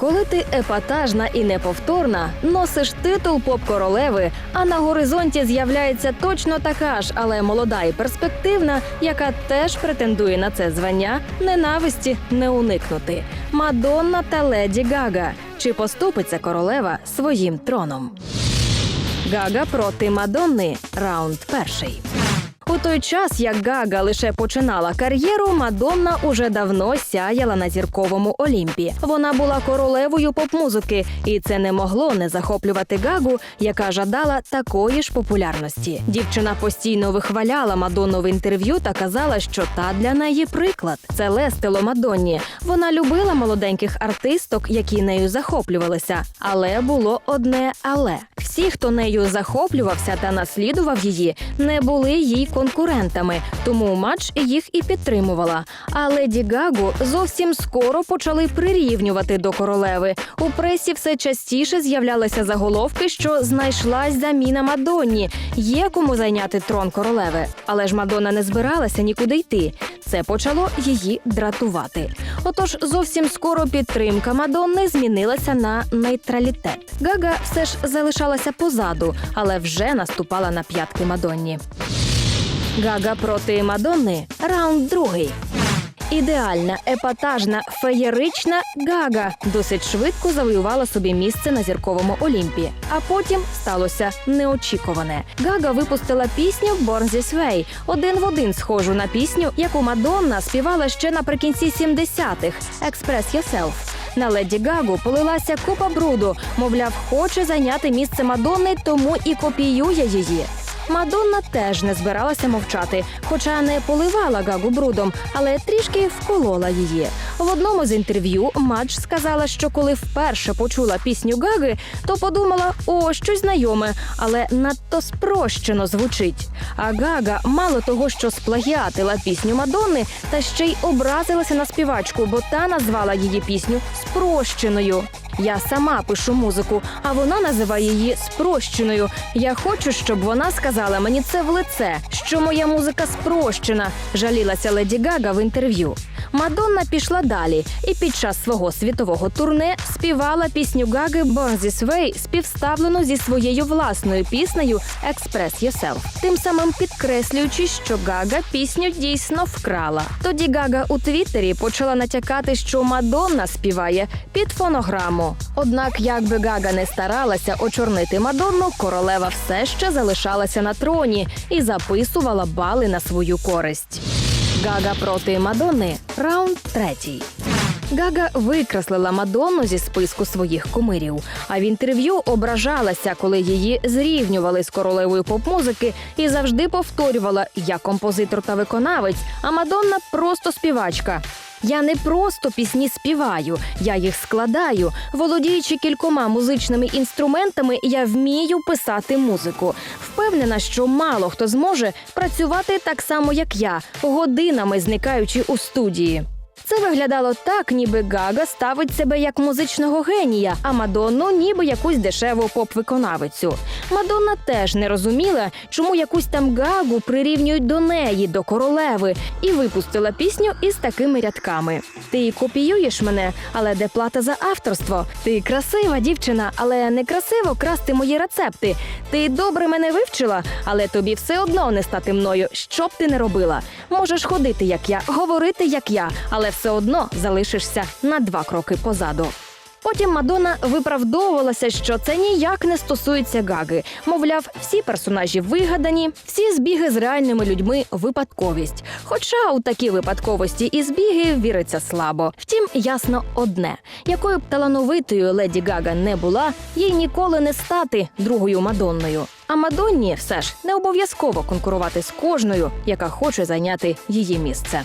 Коли ти епатажна і неповторна, носиш титул поп-королеви, а на горизонті з'являється точно така ж, але молода і перспективна, яка теж претендує на це звання, ненависті не уникнути. Мадонна та Леді Гага. Чи поступиться королева своїм троном? Гага проти Мадонни. Раунд перший. У той час, як Гага лише починала кар'єру, Мадонна уже давно сяяла на зірковому Олімпі. Вона була королевою поп-музики, і це не могло не захоплювати Гагу, яка жадала такої ж популярності. Дівчина постійно вихваляла Мадонну в інтерв'ю та казала, що та для неї приклад. Це лестило Мадонні. Вона любила молоденьких артисток, які нею захоплювалися. Але було одне але всі, хто нею захоплювався та наслідував її, не були їй конкурентами, тому матч їх і підтримувала. А леді Гагу зовсім скоро почали прирівнювати до королеви. У пресі все частіше з'являлися заголовки, що знайшлась заміна Мадонні. Є кому зайняти трон королеви. Але ж Мадонна не збиралася нікуди йти. Це почало її дратувати. Отож, зовсім скоро підтримка Мадонни змінилася на нейтралітет. Гага все ж залишалася позаду, але вже наступала на п'ятки Мадонні. Гага проти Мадонни. Раунд другий. Ідеальна, епатажна, феєрична Гага досить швидко завоювала собі місце на зірковому Олімпі. А потім сталося неочікуване. Гага випустила пісню «Born This Way», один в один схожу на пісню, яку Мадонна співала ще наприкінці 70-х «Express Yourself». На леді Гагу полилася купа бруду, мовляв, хоче зайняти місце Мадонни, тому і копіює її. Мадонна теж не збиралася мовчати, хоча не поливала Гагу брудом, але трішки вколола її. В одному з інтерв'ю Мадж сказала, що коли вперше почула пісню Гаги, то подумала, о, щось знайоме, але надто спрощено звучить. А Гага мало того, що сплагіатила пісню Мадонни, та ще й образилася на співачку, бо та назвала її пісню спрощеною. Я сама пишу музику, а вона називає її спрощеною. Я хочу, щоб вона сказала мені це в лице, що моя музика спрощена, жалілася Леді Гага в інтерв'ю. Мадонна пішла далі і під час свого світового турне співала пісню Гаги «Born This Way» співставлену зі своєю власною піснею «Express Yourself», тим самим підкреслюючи, що Гага пісню дійсно вкрала. Тоді Гага у Твіттері почала натякати, що Мадонна співає під фонограму. Однак, як би Гага не старалася очорнити Мадонну, королева все ще залишалася на троні і записувала бали на свою користь. Гага проти Мадонни. Раунд третій. Гага викреслила Мадонну зі списку своїх кумирів. А в інтерв'ю ображалася, коли її зрівнювали з королевою поп-музики і завжди повторювала Я композитор та виконавець, а Мадонна просто співачка. Я не просто пісні співаю, я їх складаю. Володіючи кількома музичними інструментами, я вмію писати музику. Впевнена, що мало хто зможе працювати так само, як я, годинами зникаючи у студії. Це виглядало так, ніби Гага ставить себе як музичного генія, а Мадонну ніби якусь дешеву поп-виконавицю. Мадонна теж не розуміла, чому якусь там Гагу прирівнюють до неї, до королеви, і випустила пісню із такими рядками: Ти копіюєш мене, але де плата за авторство? Ти красива дівчина, але не красиво красти мої рецепти. Ти добре мене вивчила, але тобі все одно не стати мною, що б ти не робила. Можеш ходити як я, говорити як я, але все одно залишишся на два кроки позаду. Потім Мадонна виправдовувалася, що це ніяк не стосується Гаги. Мовляв, всі персонажі вигадані, всі збіги з реальними людьми випадковість. Хоча у такі випадковості і збіги віриться слабо. Втім, ясно одне: якою б талановитою леді Гага не була, їй ніколи не стати другою Мадонною. А Мадонні все ж не обов'язково конкурувати з кожною, яка хоче зайняти її місце.